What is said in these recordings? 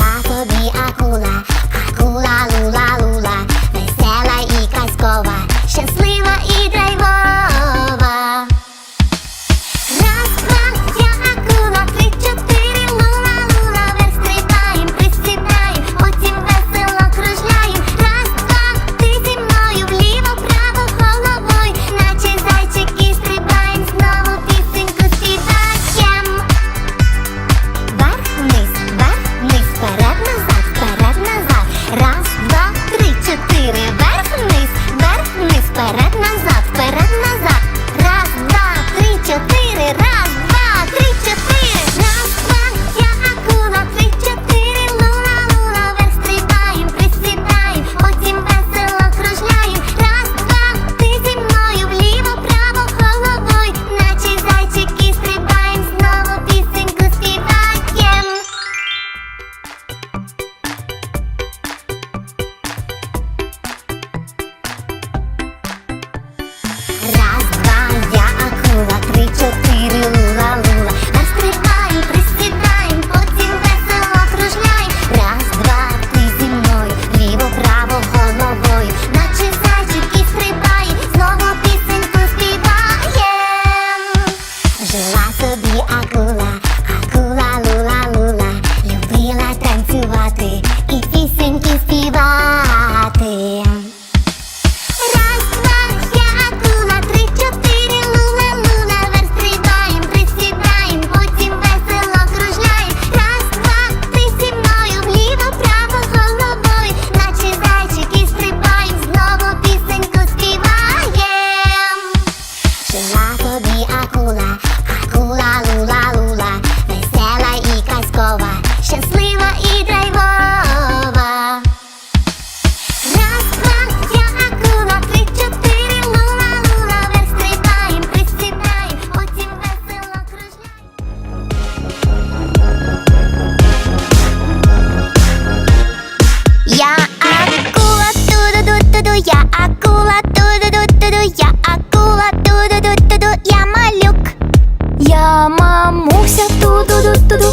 I to be a kula, a kula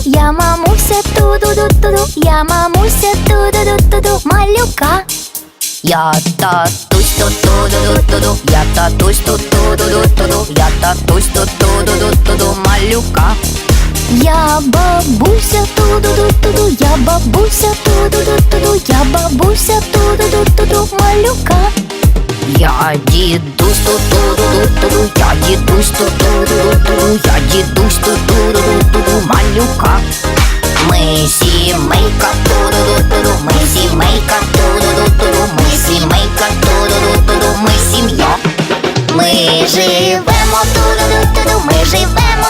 Я мамуся ту-ду-ду-ду-ду, я мамуся ту-ду-ду-ду-ду, малюка. Я татусь ту-ду-ду-ду-ду, я татусь ту-ду-ду-ду-ду, я татусь ту-ду-ду-ду-ду, малюка. Я бабуся ту-ду-ду-ду-ду, я бабуся ту-ду-ду-ду-ду, я бабуся ту-ду-ду-ду-ду, малюка. Я дідусь ту-ду-ду-ду-ду, я дідусь тут ту-ду-ду-ду-ду, я дідусь ту-ду-ду-ду-ду, малюка. Ми сімейка ту-ду-ду-ду-ду, ми сімейка ту-ду-ду-ду-ду, ми сімейка ту-ду-ду-ду-ду, ми сім'я. Ми живемо ту-ду-ду-ду-ду, ми живемо